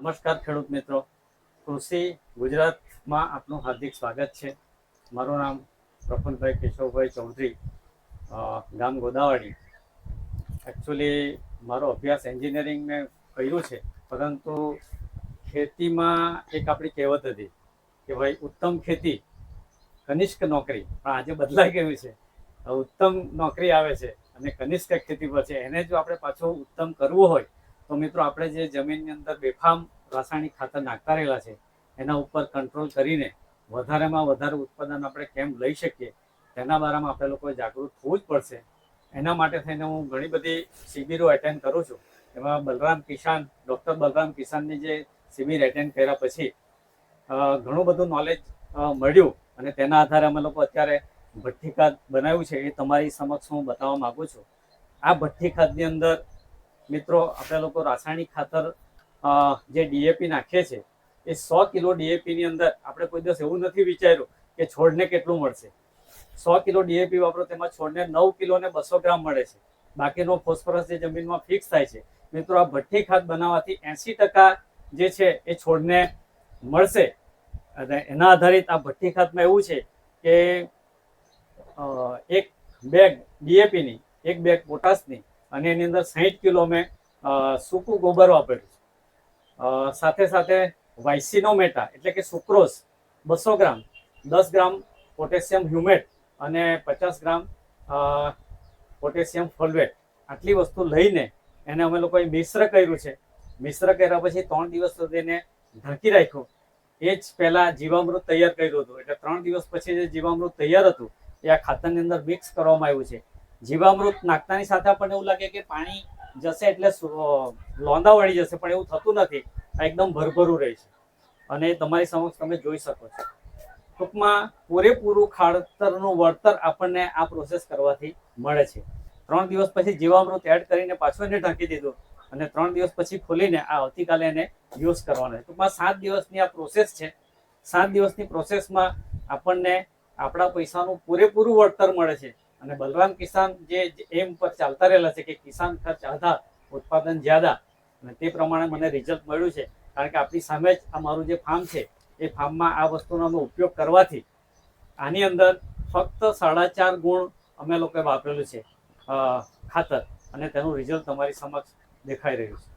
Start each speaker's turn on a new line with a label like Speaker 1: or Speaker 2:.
Speaker 1: નમસ્કાર ખેડૂત મિત્રો. કૃષિ ગુજરાતમાં આપનું હાર્દિક સ્વાગત છે. મારું નામ પ્રફુલભાઈ કેશવભાઈ ચૌધરી ગામ ગોદાવરી. એકચ્યુઅલી મારો અભ્યાસ એન્જિનિયરિંગ મેં કર્યું છે, પરંતુ ખેતીમાં એક આપણી કહેવત હતી કે ભાઈ, ઉત્તમ ખેતી, કનિષ્ક નોકરી. પણ આજે બદલાઈ ગયું છે. ઉત્તમ નોકરી આવે છે અને કનિષ્ક ખેતી પર છે. એને જો આપણે પાછું ઉત્તમ કરવું હોય તો મિત્રો, આપણે જે જમીનની અંદર બેફામ રાસાયણિક ખાતર નાખતા છે, એના ઉપર કંટ્રોલ કરીને વધારેમાં વધારે ઉત્પાદન આપણે કેમ લઈ શકીએ, તેના બારામાં આપણે લોકોએ જાગૃત થવું જ પડશે. એના માટે થઈને હું ઘણી બધી શિબિરો એટેન્ડ કરું છું. એમાં બલરામ કિસાન ડૉક્ટર બલરામ કિસાનની જે શિબિર એટેન્ડ કર્યા પછી ઘણું બધું નોલેજ મળ્યું અને તેના આધારે અમે લોકો અત્યારે ભઠ્ઠી ખાદ બનાવ્યું છે એ તમારી સમક્ષ હું બતાવવા માગું છું. આ ભઠ્ઠી ખાદની અંદર મિત્રો, આપણે લોકો રાસાયણિક ખાતર જે ડીએપી નાખીએ છીએ એ સો કિલો ડીએપીની અંદર આપણે કોઈ દિવસ એવું નથી વિચાર્યું કે છોડને કેટલું મળશે. સો કિલો ડીએપી વાપરો, તેમાં છોડને નવ કિલો ને બસો ગ્રામ મળે છે. બાકીનો ફોસ્ફરસ જે જમીનમાં ફિક્સ થાય છે. મિત્રો, આ ભઠ્ઠી ખાદ બનાવવાથી એંસી ટકા જે છે એ છોડને મળશે. અને એના આધારિત આ ભઠ્ઠી ખાદમાં એવું છે કે એક બેગ ડીએપીની એક બેગ પોટાશની અને એની અંદર સાહીઠ કિલો મેં સૂકું ગોબર વાપર્યું છે. સાથે સાથે વાઇસિનોમેટા એટલે કે સુક્રોઝ બસો ગ્રામ, દસ ગ્રામ પોટેશિયમ હ્યુમેટ અને પચાસ ગ્રામ પોટેશિયમ ફોલ્વેટ. આટલી વસ્તુ લઈને એને અમે લોકોએ મિશ્ર કર્યું છે. મિશ્ર કર્યા પછી ત્રણ દિવસ સુધી એને ઢાંકી રાખ્યું. એ જ પહેલાં જીવામૃત તૈયાર કર્યું હતું. એટલે ત્રણ દિવસ પછી જે જીવામૃત તૈયાર હતું, એ આ ખાતરની અંદર મિક્સ કરવામાં આવ્યું છે. જીવામૃત નાખતાની સાથે આપણને એવું લાગે કે પાણી જશે એટલે લોંદા વળી જશે, પણ એવું થતું નથી. એકદમ ભરભરું રહે છે. અને તમારી સમક્ષ તમે જોઈ શકો છો. ટૂંકમાં પૂરેપૂરું ખાડતરનું વળતર આપણને આ પ્રોસેસ કરવાથી મળે છે. ત્રણ દિવસ પછી જીવામૃત એડ કરીને પાછું એને ઢાંકી દીધું અને ત્રણ દિવસ પછી ખોલીને આ આવતીકાલે એને યુઝ કરવાનો છે. ટૂંકમાં સાત દિવસની આ પ્રોસેસ છે. સાત દિવસની પ્રોસેસમાં આપણને આપણા પૈસાનું પૂરેપૂરું વળતર મળે છે. અને બલરામ કિસાન જે એમ પર ચાલતા રહેલા છે કે કિસાન ખર્ચ આધા, ઉત્પાદન જ્યાદા, અને તે પ્રમાણે મને રિઝલ્ટ મળ્યું છે. કારણ કે આપણી સામે જ આ મારું જે ફાર્મ છે, એ ફાર્મમાં આ વસ્તુનો અમે ઉપયોગ કરવાથી આની અંદર ફક્ત સાડા ચાર ગુણ અમે લોકોએ વાપરેલું છે ખાતર. અને તેનું રિઝલ્ટ તમારી સમક્ષ દેખાઈ રહ્યું છે.